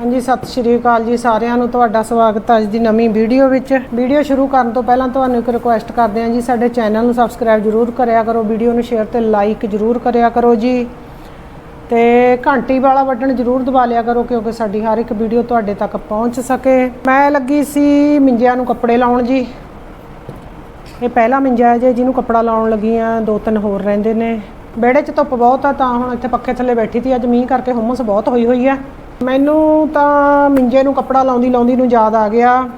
ਹਾਂਜੀ, ਸਤਿ ਸ਼੍ਰੀ ਅਕਾਲ ਜੀ ਸਾਰਿਆਂ ਨੂੰ। ਤੁਹਾਡਾ ਸਵਾਗਤ ਹੈ ਅੱਜ ਦੀ ਨਵੀਂ ਵੀਡੀਓ ਵਿੱਚ। ਵੀਡੀਓ ਸ਼ੁਰੂ ਕਰਨ ਤੋਂ ਪਹਿਲਾਂ ਤੁਹਾਨੂੰ ਇੱਕ ਰਿਕੁਐਸਟ ਕਰਦੇ ਹਾਂ ਜੀ, ਸਾਡੇ ਚੈਨਲ ਨੂੰ ਸਬਸਕ੍ਰਾਈਬ ਜਰੂਰ ਕਰਿਆ ਕਰੋ, ਵੀਡੀਓ ਨੂੰ ਸ਼ੇਅਰ ਤੇ ਲਾਈਕ ਜਰੂਰ ਕਰਿਆ ਕਰੋ ਜੀ। ਤੇ ਘੰਟੀ ਵਾਲਾ ਬਟਨ ਜਰੂਰ ਦਬਾ ਲਿਆ ਕਰੋ, ਕਿਉਂਕਿ ਸਾਡੀ ਹਰ ਇੱਕ ਵੀਡੀਓ ਤੁਹਾਡੇ ਤੱਕ ਪਹੁੰਚ ਸਕੇ। ਮੈਂ ਲੱਗੀ ਸੀ ਮਿੰਜਿਆਂ ਨੂੰ ਕੱਪੜੇ ਲਾਉਣ ਜੀ। ਇਹ ਪਹਿਲਾ ਮਿੰਜਾ ਹੈ ਜੇ, ਜਿਹਨੂੰ ਕੱਪੜਾ ਲਾਉਣ ਲੱਗੀ ਆ ਦੋ ਤਿੰਨ ਹੋਰ ਰਹਿੰਦੇ ਨੇ। ਵਿਹੜੇ 'ਚ ਧੁੱਪ ਬਹੁਤ ਆ, ਤਾਂ ਹੁਣ ਇੱਥੇ ਪੱਖੇ ਥੱਲੇ ਬੈਠੀ ਸੀ, ਅੱਜ ਮੀਂਹ ਕਰਕੇ ਹੁਮਸ ਬਹੁਤ ਹੋਈ ਹੋਈ ਆ। ਮੈਨੂੰ ਤਾਂ ਮਿੰਜੇ ਨੂੰ ਕੱਪੜਾ ਲਾਉਂਦੀ ਲਾਉਂਦੀ ਨੂੰ ਯਾਦ ਆ ਗਿਆ।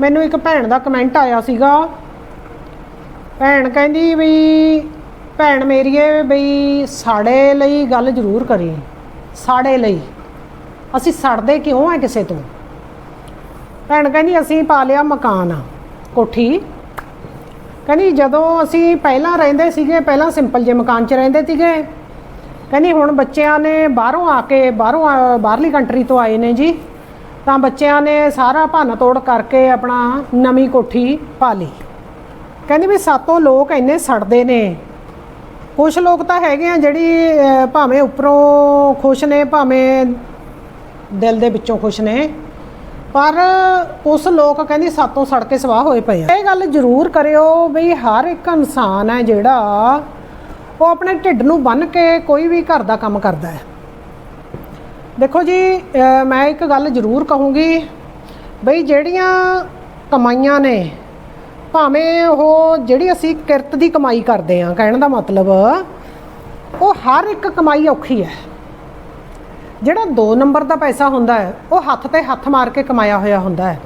ਮੈਨੂੰ ਇੱਕ ਭੈਣ ਦਾ ਕਮੈਂਟ ਆਇਆ ਸੀਗਾ। ਭੈਣ ਕਹਿੰਦੀ ਵੀ, ਭੈਣ ਮੇਰੀਏ ਬਈ ਸਾਡੇ ਲਈ ਗੱਲ ਜ਼ਰੂਰ ਕਰੀ। ਸਾਡੇ ਲਈ। ਅਸੀਂ ਸੜਦੇ ਕਿਉਂ ਆ ਕਿਸੇ ਤੋਂ? ਭੈਣ ਕਹਿੰਦੀ, ਅਸੀਂ ਪਾ ਲਿਆ ਮਕਾਨ, ਕੋਠੀ। ਕਹਿੰਦੀ, ਜਦੋਂ ਅਸੀਂ ਪਹਿਲਾਂ ਰਹਿੰਦੇ ਸੀਗੇ, ਪਹਿਲਾਂ ਸਿੰਪਲ ਜਿਹੇ ਮਕਾਨ 'ਚ ਰਹਿੰਦੇ ਸੀਗੇ ਕਹਿੰਦੀ ਹੁਣ ਬੱਚਿਆਂ ਨੇ ਬਾਹਰੋਂ ਆ ਕੇ, ਬਾਹਰੋਂ ਆ- ਬਾਹਰਲੀ ਕੰਟਰੀ ਤੋਂ ਆਏ ਨੇ ਜੀ, ਤਾਂ ਬੱਚਿਆਂ ਨੇ ਸਾਰਾ ਭੰਨ ਤੋੜ ਕਰਕੇ ਆਪਣਾ ਨਵੀਂ ਕੋਠੀ ਪਾ ਲਈ। ਕਹਿੰਦੀ ਵੀ ਸਾਤੋਂ ਲੋਕ ਇੰਨੇ ਸੜਦੇ ਨੇ। ਕੁਝ ਲੋਕ ਤਾਂ ਹੈਗੇ ਆ ਜਿਹੜੀ ਭਾਵੇਂ ਉੱਪਰੋਂ ਖੁਸ਼ ਨੇ, ਭਾਵੇਂ ਦਿਲ ਦੇ ਵਿੱਚੋਂ ਖੁਸ਼ ਨੇ, ਪਰ ਉਸ ਲੋਕ ਕਹਿੰਦੀ ਸਾਤੋਂ ਸੜ ਕੇ ਸਵਾਹ ਹੋਏ ਪਏ ਆ। ਇਹ ਗੱਲ ਜ਼ਰੂਰ ਕਰਿਓ ਵੀ ਹਰ ਇੱਕ ਇਨਸਾਨ ਹੈ ਜਿਹੜਾ ਉਹ ਆਪਣੇ ਢਿੱਡ ਨੂੰ ਬੰਨ ਕੇ ਕੋਈ ਵੀ ਘਰ ਦਾ ਕੰਮ ਕਰਦਾ ਹੈ। ਦੇਖੋ ਜੀ ਮੈਂ ਇੱਕ ਗੱਲ ਜ਼ਰੂਰ ਕਹੂੰਗੀ ਬਈ ਜਿਹੜੀਆਂ ਕਮਾਈਆਂ ਨੇ, ਭਾਵੇਂ ਉਹ ਜਿਹੜੀ ਅਸੀਂ ਕਿਰਤ ਦੀ ਕਮਾਈ ਕਰਦੇ ਆ ਕਹਿਣ ਦਾ ਮਤਲਬ ਉਹ ਹਰ ਇੱਕ ਕਮਾਈ ਔਖੀ ਹੈ। ਜਿਹੜਾ 2 ਨੰਬਰ ਦਾ ਪੈਸਾ ਹੁੰਦਾ ਹੈ, ਉਹ ਹੱਥ ਤੇ ਹੱਥ ਮਾਰ ਕੇ ਕਮਾਇਆ ਹੋਇਆ ਹੁੰਦਾ ਹੈ।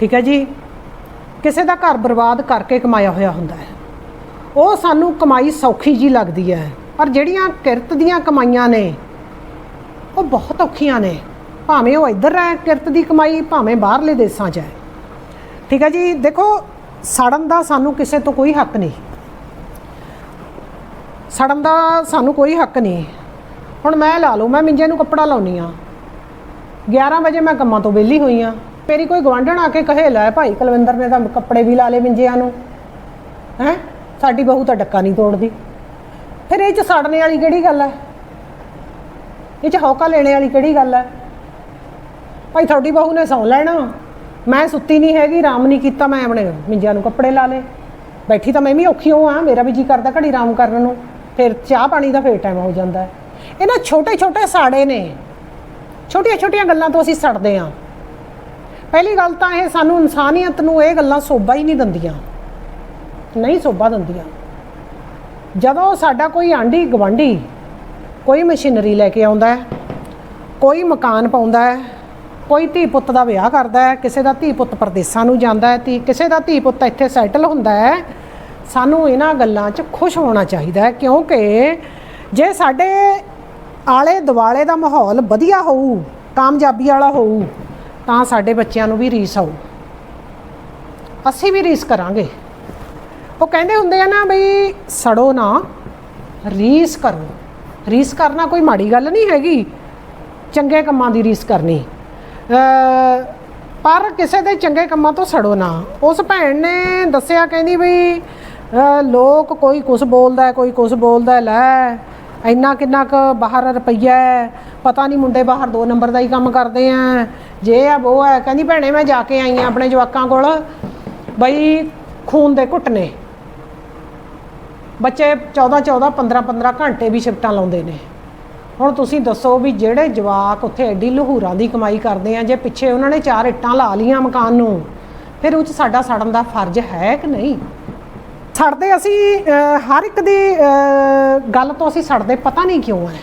ਠੀਕ ਹੈ ਜੀ? ਕਿਸੇ ਦਾ ਘਰ ਬਰਬਾਦ ਕਰਕੇ ਕਮਾਇਆ ਹੋਇਆ ਹੁੰਦਾ ਹੈ। ਉਹ ਸਾਨੂੰ ਕਮਾਈ ਸੌਖੀ ਜੀ ਲੱਗਦੀ ਹੈ। ਪਰ ਜਿਹੜੀਆਂ ਕਿਰਤ ਦੀਆਂ ਕਮਾਈਆਂ ਨੇ, ਉਹ ਬਹੁਤ ਔਖੀਆਂ ਨੇ। ਭਾਵੇਂ ਉਹ ਇੱਧਰ ਹੈ ਕਿਰਤ ਦੀ ਕਮਾਈ, ਭਾਵੇਂ ਬਾਹਰਲੇ ਦੇਸ਼ਾਂ 'ਚ ਹੈ। ਠੀਕ ਹੈ ਜੀ, ਦੇਖੋ, ਸੜਨ ਦਾ ਸਾਨੂੰ ਕਿਸੇ ਤੋਂ ਕੋਈ ਹੱਕ ਨਹੀਂ। ਸੜਨ ਦਾ ਸਾਨੂੰ ਕੋਈ ਹੱਕ ਨਹੀਂ। ਹੁਣ ਮੈਂ ਲਾ ਲਓ, ਮੈਂ ਮਿੰਜੇ ਨੂੰ ਕੱਪੜਾ ਲਾਉਣੀ ਆ 11 ਵਜੇ ਮੈਂ ਕੰਮਾਂ ਤੋਂ ਵਿਹਲੀ ਹੋਈ ਆ ਮੇਰੀ ਕੋਈ ਗਵਾਂਢਣ ਆ ਕੇ ਕਹੇ, ਲੈ ਭਾਈ ਕੁਲਵਿੰਦਰ ਨੇ ਤਾਂ ਕੱਪੜੇ ਵੀ ਲਾ ਲਏ ਮਿੰਜਿਆਂ ਨੂੰ। ਹੈ? ਸਾਡੀ ਬਹੂ ਤਾਂ ਡੱਕਾ ਨਹੀਂ ਤੋੜਦੀ। ਫਿਰ ਇਹ ਚ ਸੜਨੇ ਵਾਲੀ ਕਿਹੜੀ ਗੱਲ ਹੈ? ਇਹ ਚ ਹੌਕਾ ਲੈਣੇ ਵਾਲੀ ਕਿਹੜੀ ਗੱਲ ਹੈ? ਭਾਈ ਤੁਹਾਡੀ ਬਹੂ ਨੇ ਸੌਂ ਲੈਣਾ। ਮੈਂ ਸੁੱਤੀ ਨਹੀਂ ਹੈਗੀ, ਆਰਾਮ ਨਹੀਂ ਕੀਤਾ ਮੈਂ ਆਪਣੇ ਮਿੰਜਿਆਂ ਨੂੰ ਕੱਪੜੇ ਲਾ ਲਏ। ਬੈਠੀ ਤਾਂ ਮੈਂ ਵੀ ਔਖੀ ਹੋ ਆ ਮੇਰਾ ਵੀ ਜੀ ਕਰਦਾ ਘੜੀ ਆਰਾਮ ਕਰਨ ਨੂੰ। ਫਿਰ ਚਾਹ ਪਾਣੀ ਦਾ ਫੇਰ ਟਾਈਮ ਹੋ ਜਾਂਦਾ ਹੈ। ਇਹਨਾਂ ਛੋਟੇ ਛੋਟੇ ਸਾੜੇ ਨੇ। ਛੋਟੀਆਂ ਛੋਟੀਆਂ ਗੱਲਾਂ ਤੋਂ ਅਸੀਂ ਸੜਦੇ ਆ ਪਹਿਲੀ ਗੱਲ ਤਾਂ ਇਹ ਸਾਨੂੰ ਇਨਸਾਨੀਅਤ ਨੂੰ ਇਹ ਗੱਲਾਂ ਸੋਭਾ ਹੀ ਨਹੀਂ ਦਿੰਦੀਆਂ। ਨਹੀਂ ਸੋਭਾ ਦਿੰਦੀਆਂ। ਜਦੋਂ ਸਾਡਾ ਕੋਈ ਆਂਢੀ ਗਵਾਂਢੀ ਕੋਈ ਮਸ਼ੀਨਰੀ ਲੈ ਕੇ ਆਉਂਦਾ ਹੈ, ਕੋਈ ਮਕਾਨ ਪਾਉਂਦਾ ਹੈ, ਕੋਈ ਧੀ ਪੁੱਤ ਦਾ ਵਿਆਹ ਕਰਦਾ ਹੈ, ਕਿਸੇ ਦਾ ਧੀ ਪੁੱਤ ਪਰਦੇਸਾਂ ਨੂੰ ਜਾਂਦਾ ਹੈ ਤੇ ਕਿਸੇ ਦਾ ਧੀ ਪੁੱਤ ਇੱਥੇ ਸੈਟਲ ਹੁੰਦਾ ਹੈ, ਸਾਨੂੰ ਇਹਨਾਂ ਗੱਲਾਂ 'ਚ ਖੁਸ਼ ਹੋਣਾ ਚਾਹੀਦਾ ਹੈ, ਕਿਉਂਕਿ ਜੇ ਸਾਡੇ ਆਲੇ ਦੁਆਲੇ ਦਾ ਮਾਹੌਲ ਵਧੀਆ ਹੋਊ, ਕਾਮਯਾਬੀ ਵਾਲਾ ਹੋਊ, ਤਾਂ ਸਾਡੇ ਬੱਚਿਆਂ ਨੂੰ ਵੀ ਰੀਸ ਆਊ। ਅਸੀਂ ਵੀ ਰੀਸ ਕਰਾਂਗੇ। ਉਹ ਕਹਿੰਦੇ ਹੁੰਦੇ ਆ ਨਾ ਬਈ ਸੜੋ ਨਾ, ਰੀਸ ਕਰੋ। ਰੀਸ ਕਰਨਾ ਕੋਈ ਮਾੜੀ ਗੱਲ ਨਹੀਂ ਹੈਗੀ। ਚੰਗੇ ਕੰਮਾਂ ਦੀ ਰੀਸ ਕਰਨੀ। ਪਰ ਕਿਸੇ ਦੇ ਚੰਗੇ ਕੰਮਾਂ ਤੋਂ ਸੜੋ ਨਾ। ਉਸ ਭੈਣ ਨੇ ਦੱਸਿਆ, ਕਹਿੰਦੀ ਬਈ ਲੋਕ ਕੋਈ ਕੁਝ ਬੋਲਦਾ ਕੋਈ ਕੁਝ ਬੋਲਦਾ ਲੈ, ਇੰਨਾ ਕਿੰਨਾ ਕੁ ਬਾਹਰ ਰੁਪਈਆ ਪਤਾ ਨਹੀਂ ਮੁੰਡੇ ਬਾਹਰ ਦੋ ਨੰਬਰ ਦਾ ਹੀ ਕੰਮ ਕਰਦੇ ਆ। ਜੇ ਆ ਉਹ ਹੈ ਕਹਿੰਦੀ ਭੈਣੇ, ਮੈਂ ਜਾ ਕੇ ਆਈ ਆ ਆਪਣੇ ਜਵਾਕਾਂ ਕੋਲ। ਬਈ, ਖੂਨ ਦੇ ਘੁੱਟਨੇ ਬੱਚੇ 14 14 15 15 ਘੰਟੇ ਵੀ ਸ਼ਿਫਟਾਂ ਲਾਉਂਦੇ ਨੇ। ਹੁਣ ਤੁਸੀਂ ਦੱਸੋ ਵੀ ਜਿਹੜੇ ਜਵਾਕ ਉੱਥੇ ਐਡੀ ਲਹੂਰਾਂ ਦੀ ਕਮਾਈ ਕਰਦੇ ਆ, ਜੇ ਪਿੱਛੇ ਉਹਨਾਂ ਨੇ ਚਾਰ ਇੱਟਾਂ ਲਾ ਲੀਆਂ ਮਕਾਨ ਨੂੰ, ਫਿਰ ਉਹ 'ਚ ਸਾਡਾ ਸੜਨ ਦਾ ਫਰਜ਼ ਹੈ ਕਿ ਨਹੀਂ? ਸੜਦੇ ਅਸੀਂ ਹਰ ਇੱਕ ਦੀ ਗੱਲ ਤੋਂ ਅਸੀਂ ਸੜਦੇ ਪਤਾ ਨਹੀਂ ਕਿਉਂ ਹੈ।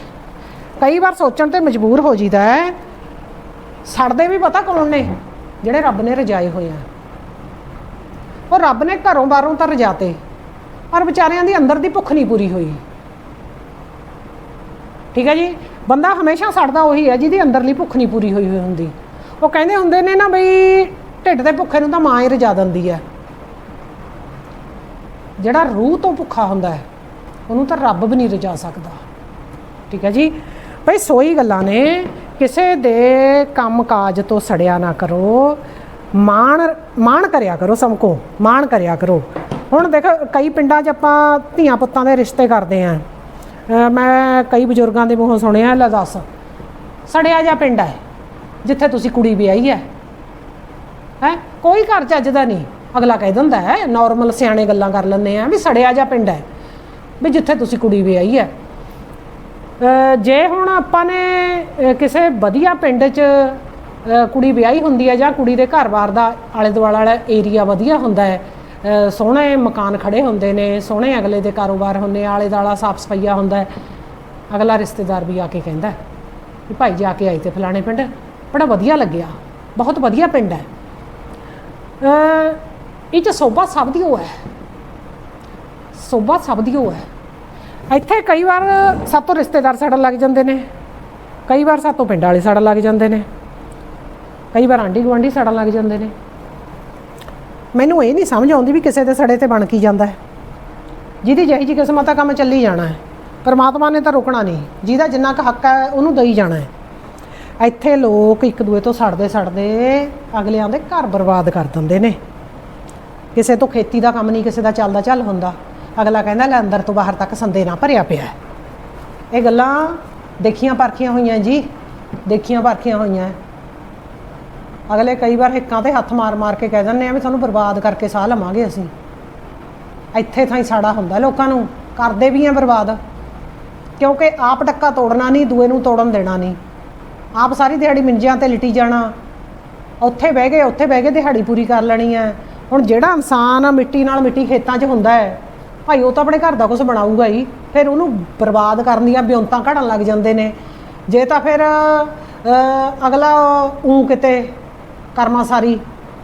ਕਈ ਵਾਰ ਸੋਚਣ ਤੇ ਮਜਬੂਰ ਹੋ ਜੀਦਾ ਹੈ, ਸੜਦੇ ਵੀ ਪਤਾ ਕੌਣ ਨੇ? ਜਿਹੜੇ ਰੱਬ ਨੇ ਰਜਾਏ ਹੋਏ ਆ। ਉਹ ਰੱਬ ਨੇ ਘਰੋਂ ਬਾਹਰੋਂ ਤਾਂ ਰਜਾਤੇ। ਪਰ ਵਿਚਾਰਿਆਂ ਦੀ ਅੰਦਰ ਦੀ ਭੁੱਖ ਨਹੀਂ ਪੂਰੀ ਹੋਈ। ਠੀਕ ਹੈ ਜੀ? ਬੰਦਾ ਹਮੇਸ਼ਾ ਸੜਦਾ ਉਹੀ ਹੈ, ਜਿਹਦੀ ਅੰਦਰਲੀ ਭੁੱਖ ਨਹੀਂ ਪੂਰੀ ਹੋਈ ਹੋਈ ਹੁੰਦੀ। ਉਹ ਕਹਿੰਦੇ ਹੁੰਦੇ ਨੇ ਨਾ ਬਈ, ਢਿੱਡ ਦੇ ਭੁੱਖੇ ਨੂੰ ਤਾਂ ਮਾਂ ਹੀ ਰਜਾ ਦਿੰਦੀ ਹੈ। ਜਿਹੜਾ ਰੂਹ ਤੋਂ ਭੁੱਖਾ ਹੁੰਦਾ ਹੈ, ਉਹਨੂੰ ਤਾਂ ਰੱਬ ਵੀ ਨਹੀਂ ਰਜਾ ਸਕਦਾ। ਠੀਕ ਹੈ ਜੀ? ਬਈ ਸੋਈ ਗੱਲਾਂ ਨੇ, ਕਿਸੇ ਦੇ ਕੰਮਕਾਜ ਤੋਂ ਸੜਿਆ ਨਾ ਕਰੋ। ਮਾਣ ਮਾਣ ਕਰਿਆ ਕਰੋ ਸਭ ਕੋ, ਮਾਣ ਕਰਿਆ ਕਰੋ। ਹੁਣ ਦੇਖ, ਕਈ ਪਿੰਡਾਂ 'ਚ ਆਪਾਂ ਧੀਆਂ ਪੁੱਤਾਂ ਦੇ ਰਿਸ਼ਤੇ ਕਰਦੇ ਆਂ। ਮੈਂ ਕਈ ਬਜ਼ੁਰਗਾਂ ਦੇ ਮੂੰਹੋਂ ਸੁਣਿਆ, ਲੈ ਦੱਸ। ਸੜਿਆ ਜਿਹਾ ਪਿੰਡ ਹੈ, ਜਿੱਥੇ ਤੁਸੀਂ ਕੁੜੀ ਵਿਆਹੀ ਹੈ। ਹੈ? ਕੋਈ ਘਰ ਚੱਜਦਾ ਨਹੀਂ। ਅਗਲਾ ਕਹਿ ਦਿੰਦਾ ਹੈ ਨਾਰਮਲ ਸਿਆਣੇ ਗੱਲਾਂ ਕਰ ਲੈਂਦੇ ਆ ਵੀ ਸੜਿਆ ਜਾ ਪਿੰਡ ਹੈ, ਵੀ ਜਿੱਥੇ ਤੁਸੀਂ ਕੁੜੀ ਵਿਆਹੀ ਹੈ। ਜੇ ਹੁਣ ਆਪਾਂ ਨੇ ਕਿਸੇ ਵਧੀਆ ਪਿੰਡ 'ਚ ਕੁੜੀ ਵਿਆਹੀ ਹੁੰਦੀ ਹੈ ਜਾਂ ਕੁੜੀ ਦੇ ਘਰ-ਬਾਰ ਦਾ ਆਲੇ ਦੁਆਲੇ ਵਾਲਾ ਏਰੀਆ ਵਧੀਆ ਹੁੰਦਾ ਹੈ ਸੋਹਣੇ ਮਕਾਨ ਖੜੇ ਹੁੰਦੇ ਨੇ, ਸੋਹਣੇ ਅਗਲੇ ਦੇ ਕਾਰੋਬਾਰ ਹੁੰਦੇ ਆਲੇ ਦਾਲਾ ਸਾਫ਼ ਸਫਾਈਆ ਹੁੰਦਾ ਅਗਲਾ ਰਿਸ਼ਤੇਦਾਰ ਵੀ ਆ ਕੇ ਕਹਿੰਦਾ ਵੀ ਭਾਈ ਜਾ ਕੇ ਆਈ ਤੇ ਫਲਾਣੇ ਪਿੰਡ, ਬੜਾ ਵਧੀਆ ਲੱਗਿਆ, ਬਹੁਤ ਵਧੀਆ ਪਿੰਡ ਹੈ। ਇਹ ਚ ਸੋਭਾ ਸਭ ਦੀ ਉਹ ਹੈ। ਸੋਭਾ ਸਭ ਦੀ ਉਹ ਹੈ। ਇੱਥੇ ਕਈ ਵਾਰ ਸਾਤੋਂ ਰਿਸ਼ਤੇਦਾਰ ਸਾਡਾ ਲੱਗ ਜਾਂਦੇ ਨੇ, ਕਈ ਵਾਰ ਸਾਤੋਂ ਪਿੰਡ ਵਾਲੇ ਸਾਡਾ ਲੱਗ ਜਾਂਦੇ ਨੇ, ਕਈ ਵਾਰ ਆਂਢੀ ਗੁਆਂਢੀ ਸੜਨ ਲੱਗ ਜਾਂਦੇ ਨੇ। ਮੈਨੂੰ ਇਹ ਨਹੀਂ ਸਮਝ ਆਉਂਦੀ ਵੀ ਕਿਸੇ ਦੇ ਸੜੇ ਤੇ ਬਣ ਕੀ ਜਾਂਦਾ ਹੈ। ਜਿਹਦੀ ਜਿਹੀ ਜੀ ਕਿਸਮਤ ਦਾ ਕੰਮ ਚੱਲੀ ਜਾਣਾ ਹੈ। ਪਰਮਾਤਮਾ ਨੇ ਤਾਂ ਰੋਕਣਾ ਨਹੀਂ। ਜਿਹਦਾ ਜਿੰਨਾ ਕੁ ਹੱਕ ਹੈ, ਉਹਨੂੰ ਦੇਈ ਜਾਣਾ ਹੈ। ਇੱਥੇ ਲੋਕ ਇੱਕ ਦੂਏ ਤੋਂ ਸੜਦੇ ਸੜਦੇ ਅਗਲਿਆਂ ਦੇ ਘਰ ਬਰਬਾਦ ਕਰ ਦਿੰਦੇ ਨੇ। ਕਿਸੇ ਤੋਂ ਖੇਤੀ ਦਾ ਕੰਮ ਨਹੀਂ, ਕਿਸੇ ਦਾ ਚੱਲਦਾ ਚੱਲ ਹੁੰਦਾ। ਅਗਲਾ ਕਹਿੰਦਾ, ਲੈ ਅੰਦਰ ਤੋਂ ਬਾਹਰ ਤੱਕ ਸੰਦੇ ਨਾ ਭਰਿਆ ਪਿਆ ਇਹ ਗੱਲਾਂ ਦੇਖੀਆਂ ਪਰਖੀਆਂ ਹੋਈਆਂ ਜੀ। ਦੇਖੀਆਂ ਪਰਖੀਆਂ ਹੋਈਆਂ। ਅਗਲੇ ਕਈ ਵਾਰ ਹਿੱਕਾਂ ਤੇ ਹੱਥ ਮਾਰ ਮਾਰ ਕੇ ਕਹਿ ਦਿੰਦੇ ਆ ਵੀ ਤੁਹਾਨੂੰ ਬਰਬਾਦ ਕਰਕੇ ਸਾਹ ਲਵਾਂਗੇ ਅਸੀਂ। ਇੱਥੇ ਥਾਂ ਹੀ ਸਾੜਾ ਹੁੰਦਾ ਲੋਕਾਂ ਨੂੰ, ਕਰਦੇ ਵੀ ਆ ਬਰਬਾਦ। ਕਿਉਂਕਿ ਆਪ ਡੱਕਾ ਤੋੜਨਾ ਨਹੀਂ, ਦੂਏ ਨੂੰ ਤੋੜਨ ਦੇਣਾ ਨਹੀਂ। ਆਪ ਸਾਰੀ ਦਿਹਾੜੀ ਮਿੰਜਿਆਂ ਤੇ ਲਿਟੀ ਜਾਣਾ। ਉੱਥੇ ਬਹਿ ਗਏ, ਉੱਥੇ ਬਹਿ ਗਏ, ਦਿਹਾੜੀ ਪੂਰੀ ਕਰ ਲੈਣੀ ਹੈ ਹੁਣ ਜਿਹੜਾ ਇਨਸਾਨ ਮਿੱਟੀ ਨਾਲ ਮਿੱਟੀ ਖੇਤਾਂ 'ਚ ਹੁੰਦਾ ਹੈ, ਭਾਈ ਉਹ ਤਾਂ ਆਪਣੇ ਘਰ ਦਾ ਕੁਝ ਬਣਾਊਗਾ ਹੀ। ਫਿਰ ਉਹਨੂੰ ਬਰਬਾਦ ਕਰਨ ਦੀਆਂ ਬਿਉਂਤਾਂ ਘੜਨ ਲੱਗ ਜਾਂਦੇ ਨੇ। ਜੇ ਤਾਂ ਫਿਰ ਅਗਲਾ ਉਹ ਕਿਤੇ ਕਰਮਾ ਸਾਰੀ,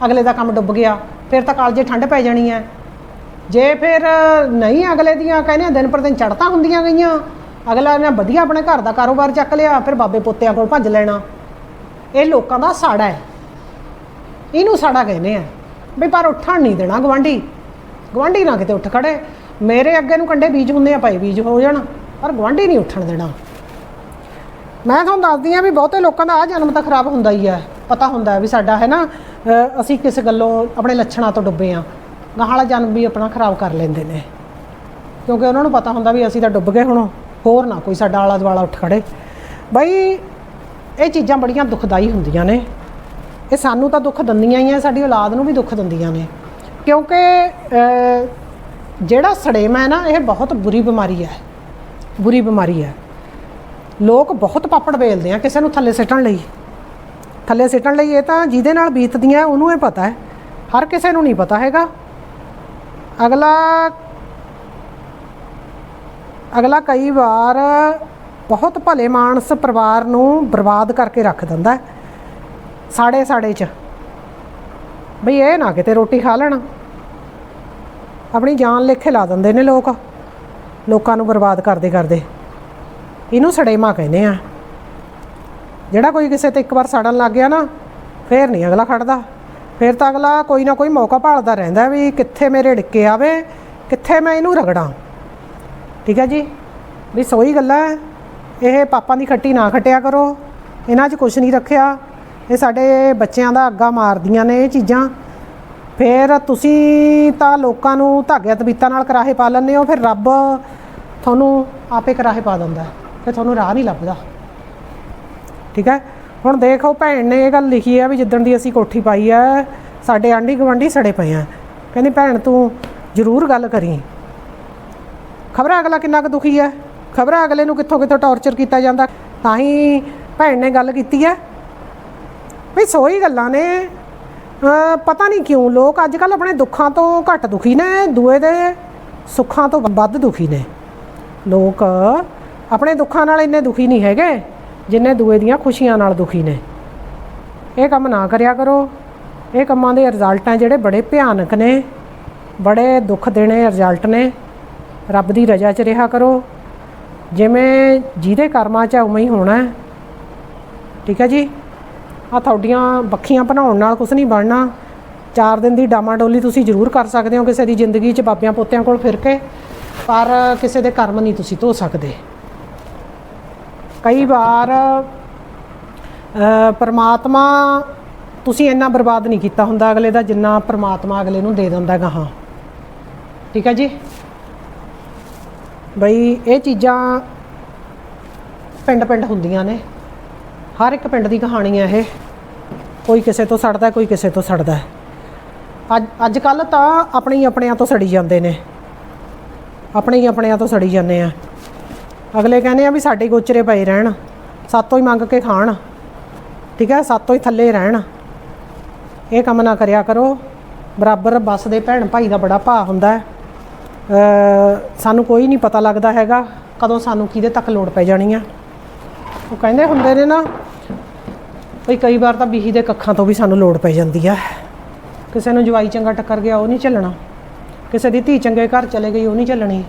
ਅਗਲੇ ਦਾ ਕੰਮ ਡੁੱਬ ਗਿਆ, ਫਿਰ ਤਾਂ ਕਾਲਜੇ ਠੰਡ ਪੈ ਜਾਣੀ ਹੈ ਜੇ ਫਿਰ ਨਹੀਂ ਅਗਲੇ ਦੀਆਂ ਕਹਿੰਦੇ ਆ ਦਿਨ ਪਰ ਦਿਨ ਚੜ੍ਹਤਾਂ ਹੁੰਦੀਆਂ ਗਈਆਂ, ਅਗਲਾ ਨੇ ਵਧੀਆ ਆਪਣੇ ਘਰ ਦਾ ਕਾਰੋਬਾਰ ਚੱਕ ਲਿਆ, ਫਿਰ ਬਾਬੇ ਪੋਤਿਆਂ ਕੋਲ ਭੱਜ ਲੈਣਾ। ਇਹ ਲੋਕਾਂ ਦਾ ਸਾੜਾ ਹੈ ਇਹਨੂੰ ਸਾੜਾ ਕਹਿੰਦੇ ਆ ਵੀ ਪਰ ਉੱਠਣ ਨਹੀਂ ਦੇਣਾ ਗਵਾਂਢੀ ਗਵਾਂਢੀ ਨਾ ਕਿਤੇ ਉੱਠ ਖੜੇ। ਮੇਰੇ ਅੱਗੇ ਨੂੰ ਕੰਡੇ ਬੀਜ ਹੁੰਦੇ ਆ, ਭਾਈ ਬੀਜ ਹੋ ਜਾਣ, ਪਰ ਗਵਾਂਢੀ ਨਹੀਂ ਉੱਠਣ ਦੇਣਾ। ਮੈਂ ਤੁਹਾਨੂੰ ਦੱਸਦੀ ਆ ਵੀ ਬਹੁਤੇ ਲੋਕਾਂ ਦਾ ਆ ਜਨਮ ਤਾਂ ਖਰਾਬ ਹੁੰਦਾ ਹੀ ਹੈ ਪਤਾ ਹੁੰਦਾ ਹੈ ਵੀ ਸਾਡਾ ਹੈ ਨਾ ਅ, ਅਸੀਂ ਕਿਸ ਗੱਲੋਂ ਆਪਣੇ ਲੱਛਣਾਂ ਤੋਂ ਡੁੱਬੇ ਆ ਗਾਹਾਂ ਵਾਲਾ ਜਨਮ ਵੀ ਆਪਣਾ ਖਰਾਬ ਕਰ ਲੈਂਦੇ ਨੇ। ਕਿਉਂਕਿ ਉਹਨਾਂ ਨੂੰ ਪਤਾ ਹੁੰਦਾ ਵੀ ਅਸੀਂ ਤਾਂ ਡੁੱਬ ਗਏ ਹੁਣ ਹੋਰ ਨਾ ਕੋਈ ਸਾਡਾ ਆਲਾ ਦੁਆਲਾ ਉੱਠ ਖੜੇ। ਬਈ ਇਹ ਚੀਜ਼ਾਂ ਬੜੀਆਂ ਦੁਖਦਾਈ ਹੁੰਦੀਆਂ ਨੇ। ਇਹ ਸਾਨੂੰ ਤਾਂ ਦੁੱਖ ਦਿੰਦੀਆਂ ਹੀ ਆ ਸਾਡੀ ਔਲਾਦ ਨੂੰ ਵੀ ਦੁੱਖ ਦਿੰਦੀਆਂ ਨੇ। ਕਿਉਂਕਿ ਅ, ਜਿਹੜਾ ਸੜੇਮਾ ਹੈ ਨਾ ਇਹ ਬਹੁਤ ਬੁਰੀ ਬਿਮਾਰੀ ਹੈ। ਬੁਰੀ ਬਿਮਾਰੀ ਹੈ। ਲੋਕ ਬਹੁਤ ਪਾਪੜ ਵੇਲਦੇ ਆ ਕਿਸੇ ਨੂੰ ਥੱਲੇ ਸਿੱਟਣ ਲਈ। ਥੱਲੇ ਸਿੱਟਣ ਲਈ, ਇਹ ਤਾਂ ਜਿਹਦੇ ਨਾਲ ਬੀਤਦੀਆਂ, ਉਹਨੂੰ ਇਹ ਪਤਾ ਹੈ। ਹਰ ਕਿਸੇ ਨੂੰ ਨਹੀਂ ਪਤਾ ਹੈਗਾ। ਅਗਲਾ ਅਗਲਾ ਕਈ ਵਾਰ ਬਹੁਤ ਭਲੇ ਮਾਨਸ ਪਰਿਵਾਰ ਨੂੰ ਬਰਬਾਦ ਕਰਕੇ ਰੱਖ ਦਿੰਦਾ ਹੈ ਸਾੜੇ ਸਾੜੇ ਚ। ਬਈ ਇਹ ਨਾ ਕਿਤੇ ਰੋਟੀ ਖਾ ਲੈਣਾ। ਆਪਣੀ ਜਾਨ ਲੇਖੇ ਲਾ ਦਿੰਦੇ ਨੇ ਲੋਕ। ਲੋਕਾਂ ਨੂੰ ਬਰਬਾਦ ਕਰਦੇ ਕਰਦੇ ਇਹਨੂੰ ਸੜੇਮਾ ਕਹਿੰਦੇ ਆ। ਜਿਹੜਾ ਕੋਈ ਕਿਸੇ ਤੇ ਇੱਕ ਵਾਰ ਸੜਨ ਲੱਗ ਗਿਆ ਨਾ, ਫੇਰ ਨਹੀਂ ਅਗਲਾ ਖੜਦਾ। ਫੇਰ ਤਾਂ ਅਗਲਾ ਕੋਈ ਨਾ ਕੋਈ ਮੌਕਾ ਭਾਲਦਾ ਰਹਿੰਦਾ ਵੀ ਕਿੱਥੇ ਮੇਰੇ ਡਿੱਕੇ ਆਵੇ, ਕਿੱਥੇ ਮੈਂ ਇਹਨੂੰ ਰਗੜਾਂ। ਠੀਕ ਹੈ ਜੀ? ਵੀ ਸੋਈ ਗੱਲਾਂ ਇਹ ਪਾਪਾਂ ਦੀ ਖੱਟੀ ਨਾ ਖੱਟਿਆ ਕਰੋ, ਇਹਨਾਂ 'ਚ ਕੁਝ ਨਹੀਂ ਰੱਖਿਆ। ਇਹ ਸਾਡੇ ਬੱਚਿਆਂ ਦਾ ਅੱਗਾ ਮਾਰਦੀਆਂ ਨੇ ਇਹ ਚੀਜ਼ਾਂ। ਫਿਰ ਤੁਸੀਂ ਤਾਂ ਲੋਕਾਂ ਨੂੰ ਧਾਗੇ ਤਬੀਤਾਂ ਨਾਲ ਕਰਾਹੇ ਪਾ ਲੈਂਦੇ ਹੋ, ਫਿਰ ਰੱਬ ਤੁਹਾਨੂੰ ਆਪੇ ਕਰਾਹੇ ਪਾ ਦਿੰਦਾ ਹੈ। ਫਿਰ ਤੁਹਾਨੂੰ ਰਾਹ ਨਹੀਂ ਲੱਭਦਾ। ਠੀਕ ਹੈ? ਹੁਣ ਦੇਖੋ ਭੈਣ ਨੇ ਇਹ ਗੱਲ ਲਿਖੀ ਹੈ ਵੀ ਜਿੱਦਣ ਦੀ ਅਸੀਂ ਕੋਠੀ ਪਾਈ ਹੈ ਸਾਡੇ ਆਂਢੀ ਗੁਆਂਢੀ ਸੜੇ ਪਏ ਆ। ਕਹਿੰਦੀ, ਭੈਣ, ਤੂੰ ਜ਼ਰੂਰ ਗੱਲ ਕਰੀ। ਖਬਰ ਅਗਲਾ ਕਿੰਨਾ ਕੁ ਦੁਖੀ ਹੈ ਖਬਰ ਅਗਲੇ ਨੂੰ ਕਿੱਥੋਂ ਕਿੱਥੋਂ ਟੌਰਚਰ ਕੀਤਾ ਜਾਂਦਾ? ਤਾਂ ਹੀ ਭੈਣ ਨੇ ਗੱਲ ਕੀਤੀ ਹੈ ਵੀ ਸੋਈ ਗੱਲਾਂ ਨੇ। ਪਤਾ ਨਹੀਂ ਕਿਉਂ ਲੋਕ ਅੱਜ ਕੱਲ ਆਪਣੇ ਦੁੱਖਾਂ ਤੋਂ ਘੱਟ ਦੁਖੀ ਨੇ, ਦੂਏ ਦੇ ਸੁੱਖਾਂ ਤੋਂ ਵੱਧ ਦੁਖੀ ਨੇ। ਲੋਕ ਆਪਣੇ ਦੁੱਖਾਂ ਨਾਲ ਇੰਨੇ ਦੁਖੀ ਨਹੀਂ ਹੈਗੇ। ਜਿੰਨੇ ਦੂਏ ਦੀਆਂ ਖੁਸ਼ੀਆਂ ਨਾਲ ਦੁਖੀ ਨੇ। ਇਹ ਕੰਮ ਨਾ ਕਰਿਆ ਕਰੋ। ਇਹ ਕੰਮਾਂ ਦੇ ਰਿਜ਼ਲਟ ਆ ਜਿਹੜੇ ਬੜੇ ਭਿਆਨਕ ਨੇ। ਬੜੇ ਦੁੱਖ ਦੇਣੇ ਰਿਜ਼ਲਟ ਨੇ। ਰੱਬ ਦੀ ਰਜ਼ਾ 'ਚ ਰਿਹਾ ਕਰੋ। ਜਿਵੇਂ ਜਿਹਦੇ ਕਰਮਾਂ 'ਚ ਉਵੇਂ ਹੀ ਹੋਣਾ ਠੀਕ ਹੈ ਜੀ? ਆ ਤੁਹਾਡੀਆਂ ਬੱਖੀਆਂ ਬਣਾਉਣ ਨਾਲ ਕੁਝ ਨਹੀਂ ਬਣਨਾ। ਚਾਰ ਦਿਨ ਦੀ ਡਾਮਾਡੋਲੀ ਤੁਸੀਂ ਜ਼ਰੂਰ ਕਰ ਸਕਦੇ ਹੋ ਕਿਸੇ ਦੀ ਜ਼ਿੰਦਗੀ 'ਚ ਬਾਬਿਆਂ ਪੋਤਿਆਂ ਕੋਲ ਫਿਰ ਕੇ। ਪਰ ਕਿਸੇ ਦੇ ਕਰਮ ਨਹੀਂ ਤੁਸੀਂ ਧੋ ਸਕਦੇ। ਕਈ ਵਾਰ ਪਰਮਾਤਮਾ ਤੁਸੀਂ ਇੰਨਾ ਬਰਬਾਦ ਨਹੀਂ ਕੀਤਾ ਹੁੰਦਾ, ਅਗਲੇ ਦਾ ਜਿੰਨਾ ਪਰਮਾਤਮਾ ਅਗਲੇ ਨੂੰ ਦੇ ਦਿੰਦਾ ਗਾਹਾਂ ਠੀਕ ਹੈ ਜੀ? ਬਈ, ਇਹ ਚੀਜ਼ਾਂ ਪਿੰਡ ਪਿੰਡ ਹੁੰਦੀਆਂ ਨੇ। ਹਰ ਇੱਕ ਪਿੰਡ ਦੀ ਕਹਾਣੀ ਹੈ ਇਹ। ਕੋਈ ਕਿਸੇ ਤੋਂ ਸੜਦਾ, ਕੋਈ ਕਿਸੇ ਤੋਂ ਸੜਦਾ। ਅੱਜ ਅੱਜ ਕੱਲ ਤਾਂ ਆਪਣੇ ਹੀ ਆਪਣਿਆਂ ਤੋਂ ਸੜੀ ਜਾਂਦੇ ਨੇ। ਆਪਣੇ ਹੀ ਆਪਣਿਆਂ ਤੋਂ ਸੜੀ ਜਾਂਦੇ ਆ। ਅਗਲੇ ਕਹਿੰਦੇ ਆ ਵੀ ਸਾਡੇ ਗੋਚਰੇ ਪਏ ਰਹਿਣ, ਸਾਤੋਂ ਹੀ ਮੰਗ ਕੇ ਖਾਣ। ਠੀਕ ਹੈ, ਸਾਤੋਂ ਹੀ ਥੱਲੇ ਰਹਿਣ। ਇਹ ਕੰਮ ਨਾ ਕਰਿਆ ਕਰੋ। ਬਰਾਬਰ ਬੱਸ ਦੇ ਭੈਣ ਭਾਈ ਦਾ ਬੜਾ ਭਾਅ ਹੁੰਦਾ ਹੈ। ਸਾਨੂੰ ਕੋਈ ਨਹੀਂ ਪਤਾ ਲੱਗਦਾ ਹੈਗਾ ਕਦੋਂ ਸਾਨੂੰ ਕਿਹਦੇ ਤੱਕ ਲੋੜ ਪੈ ਜਾਣੀ ਆ ਉਹ ਕਹਿੰਦੇ ਹੁੰਦੇ ਨੇ ਨਾ ਵੀ ਕਈ ਵਾਰ ਤਾਂ ਬੀਹੀ ਦੇ ਕੱਖਾਂ ਤੋਂ ਵੀ ਸਾਨੂੰ ਲੋੜ ਪੈ ਜਾਂਦੀ ਆ ਕਿਸੇ ਨੂੰ ਜਵਾਈ ਚੰਗਾ ਟੱਕਰ ਗਿਆ, ਉਹ ਨਹੀਂ ਚੱਲਣਾ। ਕਿਸੇ ਦੀ ਧੀ ਚੰਗੇ ਘਰ ਚਲੇ ਗਈ, ਉਹ ਨਹੀਂ ਚੱਲਣੀ।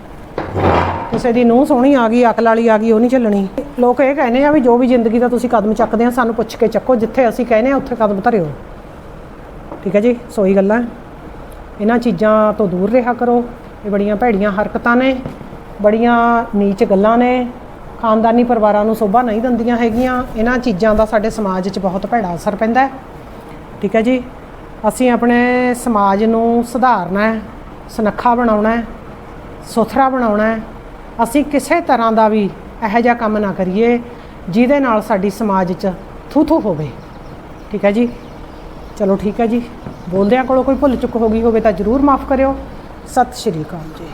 ਕਿਸੇ ਦੀ ਨੂੰਹ ਸੋਹਣੀ ਆ ਗਈ, ਅਕਲ ਵਾਲੀ ਆ ਗਈ, ਉਹ ਨਹੀਂ ਚੱਲਣੀ। ਲੋਕ ਇਹ ਕਹਿੰਦੇ ਆ ਵੀ ਜੋ ਵੀ ਜ਼ਿੰਦਗੀ ਦਾ ਤੁਸੀਂ ਕਦਮ ਚੱਕਦੇ ਆ, ਸਾਨੂੰ ਪੁੱਛ ਕੇ ਚੱਕੋ, ਜਿੱਥੇ ਅਸੀਂ ਕਹਿੰਦੇ ਆ, ਉੱਥੇ ਕਦਮ ਧਰਿਓ। ਠੀਕ ਹੈ ਜੀ ਸੋਈ ਗੱਲਾਂ ਇਹਨਾਂ ਚੀਜ਼ਾਂ ਤੋਂ ਦੂਰ ਰਿਹਾ ਕਰੋ। ਇਹ ਬੜੀਆਂ ਭੈੜੀਆਂ ਹਰਕਤਾਂ ਨੇ, ਬੜੀਆਂ ਨੀਚ ਗੱਲਾਂ ਨੇ। ਖਾਨਦਾਨੀ ਪਰਿਵਾਰਾਂ ਨੂੰ ਸੋਭਾ ਨਹੀਂ ਦਿੰਦੀਆਂ ਹੈਗੀਆਂ। ਇਹਨਾਂ ਚੀਜ਼ਾਂ ਦਾ ਸਾਡੇ ਸਮਾਜ 'ਚ ਬਹੁਤ ਭੈੜਾ ਅਸਰ ਪੈਂਦਾ ਹੈ। ਠੀਕ ਹੈ ਜੀ, ਅਸੀਂ ਆਪਣੇ ਸਮਾਜ ਨੂੰ ਸੁਧਾਰਨਾ ਹੈ, ਸੁਨੱਖਾ ਬਣਾਉਣਾ ਹੈ, ਸੁਥਰਾ ਬਣਾਉਣਾ ਹੈ। ਅਸੀਂ ਕਿਸੇ ਤਰ੍ਹਾਂ ਦਾ ਵੀ ਇਹੋ ਜਿਹਾ ਕੰਮ ਨਾ ਕਰੀਏ ਜਿਹਦੇ ਨਾਲ ਸਾਡੀ ਸਮਾਜ 'ਚ ਥੂ ਥੂ ਹੋਵੇ। ਠੀਕ ਹੈ ਜੀ? ਚਲੋ ਠੀਕ ਹੈ ਜੀ। ਬੋਲਦਿਆਂ ਕੋਲੋਂ ਕੋਈ ਭੁੱਲ ਚੁੱਕ ਹੋ ਗਈ ਹੋਵੇ ਤਾਂ ਜਰੂਰ ਮਾਫ ਕਰਿਓ। ਸਤਿ ਸ਼੍ਰੀ ਅਕਾਲ ਜੀ।